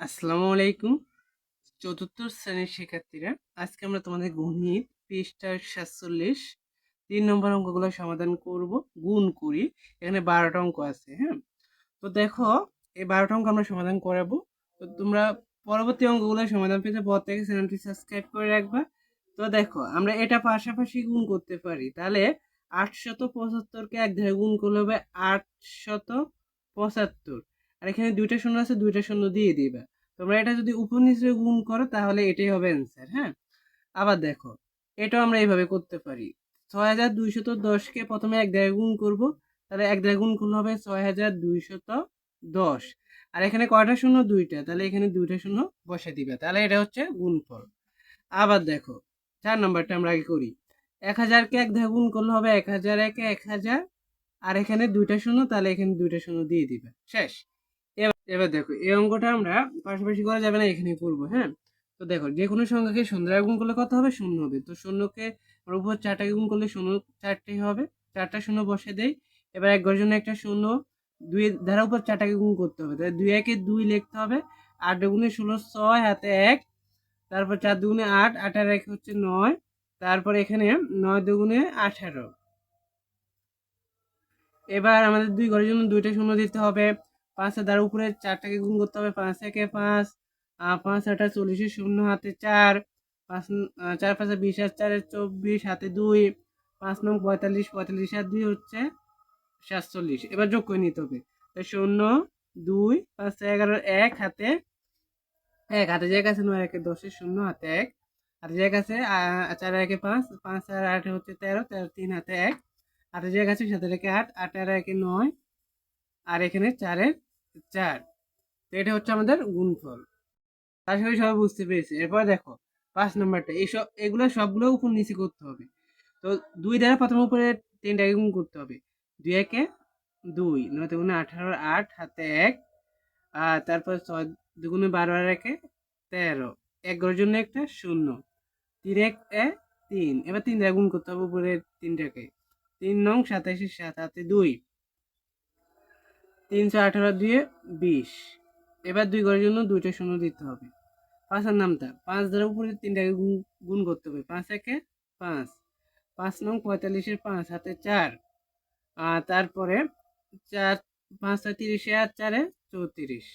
আসসালামু আলাইকুম। চতুর্থ শ্রেণির শিক্ষার্থীরা, আজকে আমরা তোমাদের গণিত পৃষ্ঠা সাতচল্লিশ, তিন নম্বর অঙ্কগুলো সমাধান করব, গুণ করি। এখানে বারোটা অঙ্ক আছে হ্যাঁ? তো দেখো, এই বারোটা অঙ্ক আমরা সমাধান করাবো। তো তোমরা পরবর্তী অঙ্কগুলো সমাধান পেতে পর থেকে চ্যানেলটি সাবস্ক্রাইব করে রাখবা। তো দেখো, আমরা এটা পাশাপাশি গুণ করতে পারি। তাহলে আটশত পঁচাত্তরকে এক ধারে গুণ করলে হবে আটশত পঁচাত্তর। আর এখানে দুইটা শূন্য আছে, দুইটা শূন্য দিয়ে দিবা। তোমরা এটা যদি উপনিচে গুণ করো, তাহলে এটাই হবে অ্যান্সার হ্যাঁ? আবার দেখো, এটাও আমরা এইভাবে করতে পারি। ছয় হাজার দুইশত দশকে প্রথমে এক জায়গায় গুণ করব, তাহলে এক জায়গায় গুণ করলে হবে ছয় হাজার দুইশত দশ। আর এখানে কয়টা শূন্য? দুইটা। তাহলে এখানে দুইটা শূন্য বসে দিবে। তাহলে এটা হচ্ছে গুণফল। আবার দেখো, চার নম্বরটা আমরা আগে করি। এক হাজারকে এক ধারে গুণ করলে হবে এক হাজার একে এক হাজার, আর এখানে দুইটা শূন্য, তাহলে এখানে দুইটা শূন্য দিয়ে দিবে। শেষ। এবার দেখো, এই অঙ্কটা আমরা পাশাপাশি করা যাবে না, এখানেই করব হ্যাঁ? তো দেখো, যে কোনো সংখ্যাকে শূন্য গুণ করলে কত হবে? শূন্য হবে। তো শূন্যকে উপর চারটাকে গুণ করলে শূন্য চারটেই হবে। চারটা শূন্য বসে দেই। এবার এক জন্য একটা শূন্য, দুই ধারা উপর চারটাকে গুণ করতে হবে। তাহলে দুই একে দুই লিখতে হবে। আট দুগুণে ষোলো, ছয় হাতে এক। তারপর চার দুগুণে আট আর এক হচ্ছে নয়। তারপর এখানে নয় দুগুণে আঠারো। এবার আমাদের দুই ঘরের জন্য দুইটা শূন্য দিতে হবে। পাঁচের দ্বারা উপরে চারটাকে গুণ করতে হবে পাঁচ একে পাঁচ পাঁচ আটা চল্লিশে শূন্য হাতে চার পাঁচ চার পাঁচে বিশ আর চারে চব্বিশ হাতে দুই পাঁচ নং পঁয়তাল্লিশ পঁয়তাল্লিশ আর দুই হচ্ছে সাতচল্লিশ। এবার যোগ করে নিতে হবে। তাই শূন্য দুই পাঁচ এগারো এক হাতে এক হাতে যে আছে নয় একে দশে শূন্য হাতে এক। হাতে যে আহ, চার একে পাঁচ পাঁচ আর আট হচ্ছে তেরো তেরো তিন হাতে এক। হাতে যে আছে সাথে রেখে আট আট আর একে নয় আর এখানে চারের চার। তো এটা হচ্ছে আমাদের গুণফল। আশা করি সবাই বুঝতে পেরেছি। এরপর দেখো, পাঁচ নাম্বারটা। এইসব এগুলো সবগুলো উপর নিচে করতে হবে। তো দুই দ্বারা প্রথম উপরে তিনটাকে গুণ করতে হবে। দুই একে দুই নয় দুগুণে আঠারো, আট, হাতে এক। আর তারপর ছয় দুগুণে বারো আর একে তেরো। এক ঘরের জন্য একটা শূন্য। তিন এক এ তিন। এবার তিন দ্বারা গুণ করতে হবে উপরে তিনটাকে। তিন নং সাতাশে সাত, হাতে দুই। তিনশো আঠারো দিয়ে বিশ। এবার দুই ঘরের জন্য দুইটা শূন্য দিতে হবে। পাঁচের নামটা, পাঁচ দ্বারা উপরে তিনটাকে গুণ করতে হবে। পাঁচ একে পাঁচ। পাঁচ নং পঁয়তাল্লিশের পাঁচ, হাতে চার। আর তারপরে চার, পাঁচ আর তিরিশে আর চারে চৌত্রিশ।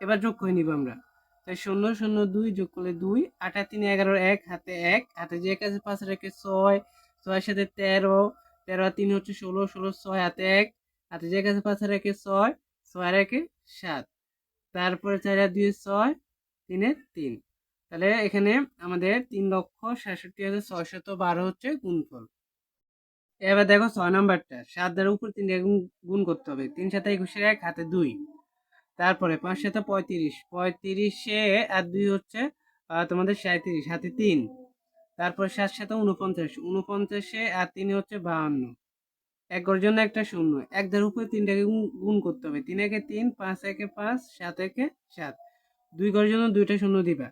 এবার যোগ করে নিব আমরা। তাই শূন্য শূন্য দুই যোগ করলে দুই, আটা তিন এগারো, এক, হাতে এক। হাতে যে এক আছে পাঁচ রেখে ছয়, ছয়ের সাথে তেরো তেরো তিন হচ্ছে ষোলো ষোলো ছয়, হাতে এক। হাতে যে কাছে পাঁচ রেখে ছয় ছয় রেখে সাত। তারপরে চার আর দুই ছয়, তিনে তিন। তাহলে এখানে আমাদের তিন লক্ষ সাতষট্টি হাজার ছয়শত বারো হচ্ছে গুণফল। এবার দেখো ছয় নম্বরটা, সাত দ্বারা উপর তিন গুণ করতে হবে। তিন সাথে একুশের এক, হাতে দুই। তারপরে পাঁচ সাথে পঁয়ত্রিশ, পঁয়ত্রিশে আর দুই হচ্ছে তোমাদের সাঁত্রিশ হাতে তিন। তারপর সাত সাথে উনপঞ্চাশ উনপঞ্চাশে আর তিনে হচ্ছে বাহান্ন। এক ঘরের জন্য একটা শূন্য। এক ধার উপরে তিনটাকে গুণ- করতে হবে। তিন একে তিন, পাঁচ একে পাঁচ, সাত একে সাত। দুই ঘরের জন্য দুইটা শূন্য দিবা।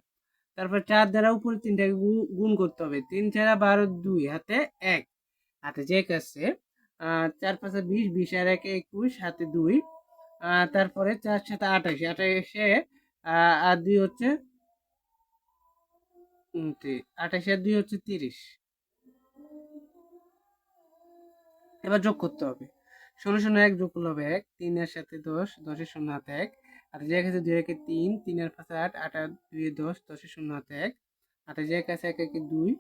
তারপর চার দ্বারা উপরে তিনটাকে গুণ- করতে হবে। তিন চারা বারো দুই, হাতে এক। হাতে যে আছে চার পাঁচে বিশ বিশ আর একে একুশ, হাতে দুই। তারপরে চার সাথে আঠাশ আঠাশে আর দুই হচ্ছে আঠাশে দুই হচ্ছে তিরিশ। এবার যোগ করতে হবে। ষোলো শূন্য এক যোগ করলে হবে এক, তিনের সাথে দশ, দশের শূন্য হাতে এক। আর যে কাছে দুই একে তিন, তিনের পাশে আট আট আর দুই দশ, দশের শূন্য হাতে এক। হাতে যে কাছে এক একে দুই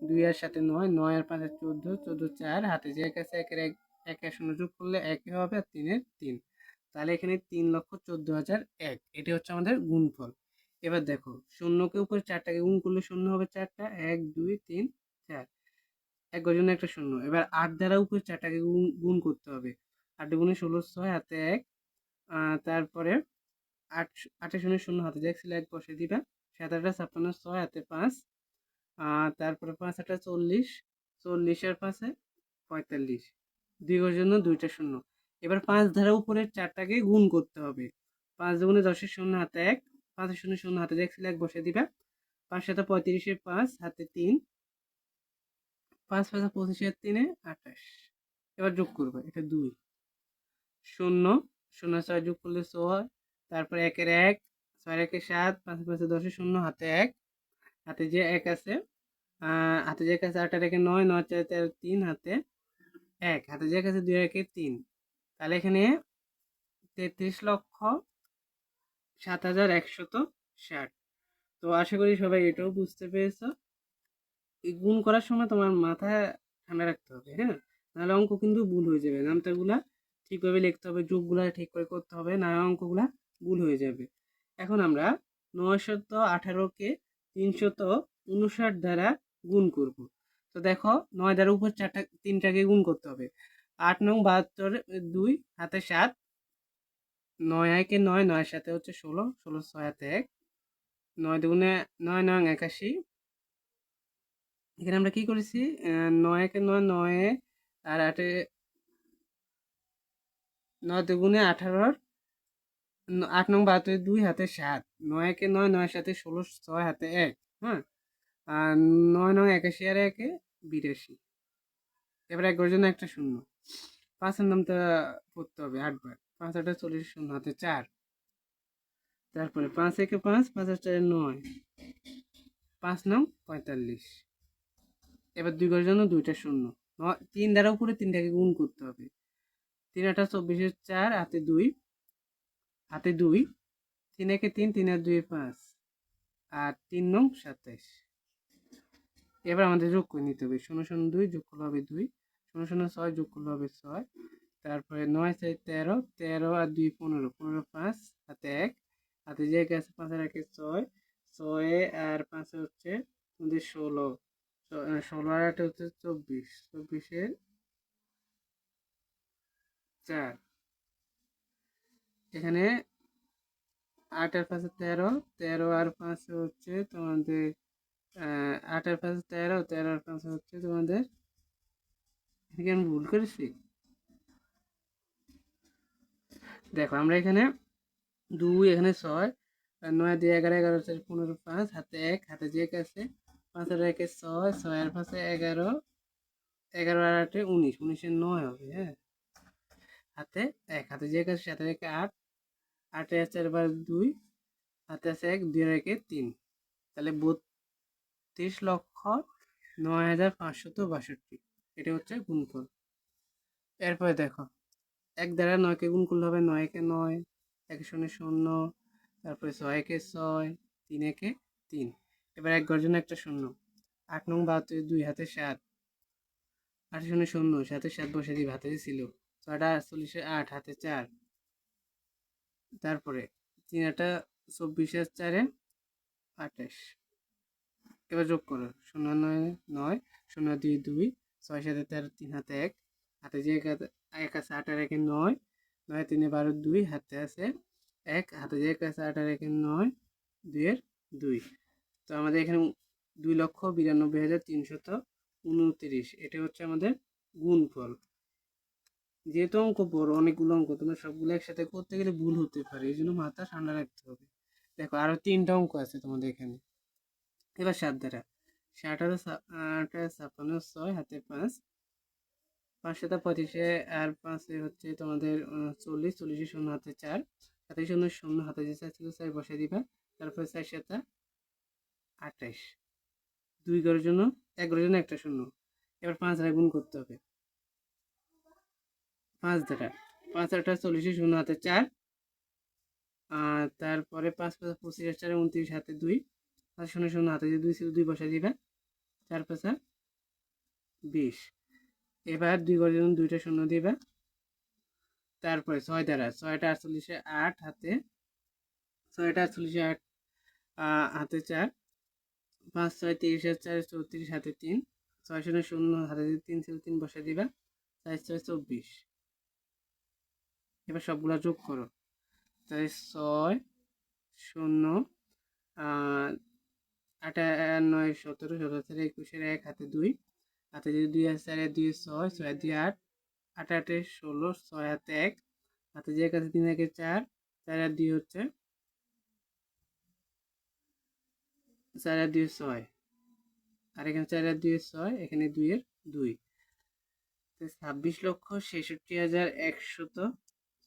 দুই আর সাথে নয় নয় আর পাঁচে চোদ্দ চোদ্দ চার। হাতে যে কাছে একের এক এক শূন্য যোগ করলে একই হবে আর তিনের তিন। তাহলে এখানে তিন লক্ষ চোদ্দ হাজার এক। এটি হচ্ছে আমাদের গুণফল। এবার দেখো, শূন্যকে উপরে চারটাকে গুণ করলে শূন্য হবে চারটা। এক, দুই, তিন, চার। এক জন্য একটা শূন্য। এবার আট দ্বারা উপরে চারটাকে গুণ গুণ করতে হবে। আট গুণে ষোলো ছয় হাতে এক। তারপরে আট, আটের শূন্য শূন্য হাতে এক ছিল এক বসে দিবা। সাত আটটা ছাপ্পান্ন, ছয় হাতে পাঁচ। তারপরে পাঁচ আটটা চল্লিশ। চল্লিশের পাঁচে পঁয়তাল্লিশ। দুই জন্য দুইটা শূন্য। এবার পাঁচ ধারা উপরে চারটাকে গুণ করতে হবে। পাঁচ দুগুণে দশের শূন্য হাতে এক। পাঁচের শূন্য শূন্য হাতে এক ছিল এক বসে দিবা। পাঁচ সাথে পঁয়ত্রিশের পাঁচ, হাতে তিন। পাঁচ পাঁচ পঁচিশের তিনে আঠাশ। এবার যোগ করব, এটা দুই। শূন্য শূন্য ছয় যোগ করলে ছয়, তারপরে একের এক ছয় একে সাত, পাঁচ পাঁচে দশে শূন্য, হাতে এক, হাতে যে এক আছে হাতে যে এক আছে আটটা রেখে নয় নয় চার তেরো, তিন, হাতে এক, হাতে যে এক আছে দুই, একে তিন। তাহলে এখানে তেত্রিশ লক্ষ সাত হাজার একশত ষাট। তো আশা করি সবাই এটাও বুঝতে পেরেছ। এই গুণ করার সময় তোমার মাথা ঠান্ডা রাখতে হবে হ্যাঁ? নাহলে অঙ্ক কিন্তু ভুল হয়ে যাবে। নামতাগুলা ঠিকভাবে লিখতে হবে, যোগগুলা ঠিক করে করতে হবে, না অঙ্কগুলা ভুল হয়ে যাবে। এখন আমরা নয়শত আঠারোকে তিনশত উনষাট দ্বারা গুণ করব। তো দেখো, নয় দ্বারা উপর চারটা, তিনটাকে গুণ করতে হবে। আট নং বাহাত্তর দুই, হাতে সাত। নয় একে নয় নয়ের সাথে হচ্ছে ষোলো ষোলো ছয় হাতে এক। নয় দুগুণে, নয় নয় একাশি এখানে আমরা কি করেছি? আহ, নয় নয় নয় আর আটে নয় দুগুণে আঠারোর আট নং বাহাত্তর দুই হাতে সাত। নয় একে নয় নয়ের সাথে ষোলো ছয় হাতে এক হ্যাঁ? আর নয় নং একাশি আর একে বিরাশি। এবার এক জন্য একটা শূন্য। পাঁচের নামটা পড়তে হবে আটবার। পাঁচ আটটা চল্লিশ শূন্য হাতে চার। তারপরে পাঁচ একে পাঁচ পাঁচ চারে নয়। পাঁচ নং পঁয়তাল্লিশ। এবার দুই ঘরের জন্য দুইটা শূন্য। নয়, তিন দ্বারা উপরে তিনটাকে গুণ করতে হবে। তিন আটা চব্বিশের চার, হাতে দুই হাতে দুই, তিন একে তিন তিন আর দুই পাঁচ, আর তিন নং সাতাইশ। এবার আমাদের যোগ করে নিতে হবে। শূন্য শূন্য দুই যোগ করলে হবে দুই, শূন্য শূন্য ছয় যোগ করলে হবে ছয়, তারপরে নয় চাই তেরো তেরো আর দুই পনেরো পনেরো পাঁচ, হাতে এক, হাতে যে আছে পাঁচ আর একে ছয় ছয় আর পাঁচে হচ্ছে আমাদের ষোলো। ষোলো আর আটে হচ্ছে চব্বিশ। চব্বিশের চার। এখানে আট আর পাঁচে তেরো। তেরো আর পাঁচে হচ্ছে তোমাদের আহ, আট আর পাঁচে তেরো তেরো আর পাঁচে হচ্ছে তোমাদের এদিকে আমি ভুল করেছি? দেখো আমরা এখানে দুই এখানে ছয় নয় দিয়ে এগারো এগারো চার পনেরো পাঁচ হাতে এক হাতে যে আছে পাঁচ আর একে ছয় ছয় আর পাঁচে এগারো এগারো আর আটে উনিশ উনিশের নয় হবে হ্যাঁ। হাতে এক, হাতে যে এক আছে সাথে রেখে আট, আটে আছে এবার দুই, হাতে আছে এক, দুই একে তিন। তাহলে বত্রিশ লক্ষ নয় হাজার পাঁচশত বাষট্টি, এটা হচ্ছে গুণফল। এরপরে দেখো, এক দ্বারা নয়কে গুণ করলে হবে নয় একে নয়, এক শূন্য শূন্য, তারপরে ছয় একে ছয়, তিন একে তিন। এবার এক গর্জন, একটা শূন্য। আট নং বাহাত্তর দুই হাতে সাত। আট শূন্য শূন্য, সাথে সাত বসে দিবে হাতে ছিল। ছয়টা আটচল্লিশে আট, হাতে চার। তারপরে তিন আটা চব্বিশের চারে আঠাশ। এবার যোগ করো। শূন্য নয় নয়, শূন্য দুই দুই, ছয় সাথে তেরো, তিন হাতে এক। হাতে যে এক হাতে- এক আছে আটার একে নয় নয় তিনে বারো, দুই, হাতে আছে এক। হাতে যে এক আছে আটার একে নয়, দুইয়ের দুই। তো আমাদের এখানে দুই লক্ষ বিরানব্বই হাজার তিনশত উনত্রিশ। এটা হচ্ছে আমাদের গুণফল। যেহেতু অঙ্ক বড়, অনেকগুলো অঙ্ক, তোমরা সবগুলো একসাথে করতে গেলে ভুল হতে পারে এই জন্য মাথা ঠান্ডা রাখতে হবে। দেখো, আরও তিনটা অঙ্ক আছে তোমাদের এখানে। এবার সাত দ্বারা। হাজার আট হাজার ছাপ্পান্ন, ছয় হাতে পাঁচ। পাঁচ সাথে পঁয়ত্রিশে আর পাঁচে হচ্ছে তোমাদের চল্লিশ, চল্লিশে শূন্য, হাতে চার। হাতে শূন্য শূন্য, হাতে যে চার ছিল, চার বসে দিবা। তারপরে চার সাথে আঠাইশ দুই ঘরের জন্য, এক ঘরের জন্য একটা শূন্য। এবার পাঁচ দ্বারা গুণ করতে হবে। পাঁচ দ্বারা। পাঁচ আটটা চল্লিশে শূন্য, হাতে চার। আর তারপরে পাঁচ পাঁচ পঁচিশ চারে, উনত্রিশ, হাতে দুই। পাঁচ শূন্য শূন্য, হাতে যে দুই দুই বসে দিবা। চার পাঁচা বিশ। এবার দুই ঘরের জন্য দুইটা শূন্য দিবা। তারপরে ছয় দ্বারা, ছয়টা আটচল্লিশে আট, হাতে ছয়টা আটচল্লিশে আট হাতে চার। পাঁচ ছয় তিরিশ চার চৌত্রিশ হাতে তিন ছয় শূন্য শূন্য হাতে তিন ছিল তিন বসে দিবা, চার ছয় চব্বিশ। এবার সবগুলা যোগ করো। তাই ছয় শূন্য আট, নয়, সতেরো সতেরো চার একুশের এক হাতে দুই, হাতে যদি দুই আছে চার, দুই ছয় ছয় দুই আট আট, আটে ষোলো, ছয় হাতে এক, হাতে যে এক আছে তিন, একে চার চার আর দুই হচ্ছে চার আর দুই ছয়। আর এখানে চার আর দুই ছয়, এখানে দুইয়ের দুই। ছাব্বিশ লক্ষ ছেষট্টি হাজার একশত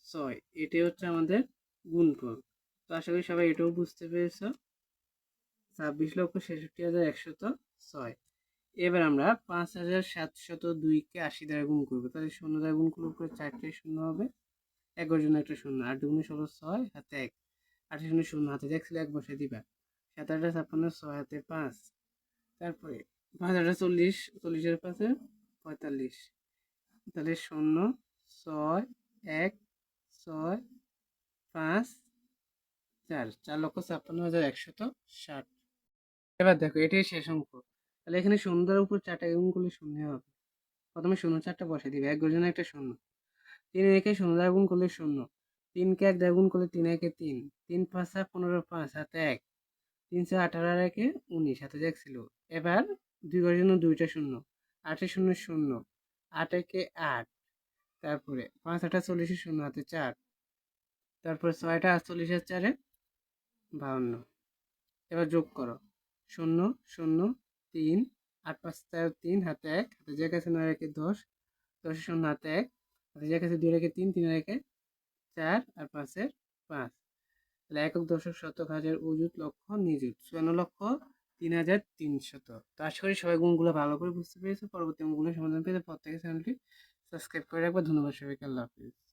ছয়। এটাই হচ্ছে আমাদের গুণফল। তো আশা করি সবাই এটাও বুঝতে পেরেছ। ছাব্বিশ লক্ষ ছেষট্টি হাজার একশত ছয়। এবার আমরা পাঁচ হাজার সাতশত দুইকে আশি দ্বারা গুণ করব। তাহলে শূন্য দ্বারা গুণ করলে উপরে চারটে শূন্য হবে। একের জন্য একটা শূন্য। আট দুগুণে ষোলো ছয়, হাতে এক। আট শূন্য শূন্য, হাতে দেখছিল এক বসে দিবা। সাত ছাপ্পান্ন ছয় হাতে পাঁচ। তারপরে পাঁচ আটটা চল্লিশ, চল্লিশের পাশে পঁয়তাল্লিশ। তাহলে শূন্য, ছয়, এক, ছয়, পাঁচ, চার। চার লক্ষ ছাপ্পান্ন হাজার একশত ষাট। এবার দেখো, এটাই শেষ অঙ্ক। তাহলে এখানে শূন্যর উপর চারটা গুণ করলে শূন্য হবে। প্রথমে শূন্য চারটা বসে দিবে। এক জন্য একটা শূন্য। তিন একে শূন্য দ্বারা গুণ করলে শূন্য। তিনকে এক দ্বারা গুণ করলে তিন একে তিন। তিন পাঁচা পনেরো পাঁচ হাতে এক। তিনশো আঠারো আর একে উনিশ, হাতে এক ছিল। এবার দুই ঘরের জন্য দুইটা শূন্য, আটে শূন্য শূন্য, আট একে আট, তারপরে পাঁচ, আটা চল্লিশে শূন্য, হাতে চার, তারপরে ছয়টা আটচল্লিশের চারে বাউন্ন। এবার যোগ করো, শূন্য শূন্য, তিন, আট পাঁচ তেরো তিন, হাতে এক, হাতে যে কাছে নয় রেখে দশ দশের শূন্য, হাতে এক, হাতে যে কাছে দুই রেখে তিন তিন রেখে চার, আর পাঁচের পাঁচ। তাহলে একক দশক শতক হাজার অযুত লক্ষ, নিযুত চুয়ান্ন লক্ষ, তিন হাজার তিনশত। তো আশা করি সবাই গুণগুলো ভালো করে বুঝতে পেরেছ। পরবর্তী গুণগুলো সমাধান পেতে প্রত্যেকের চ্যানেলটি সাবস্ক্রাইব করে রাখবা। ধন্যবাদ সবাইকে। আল্লাহ হাফিজ।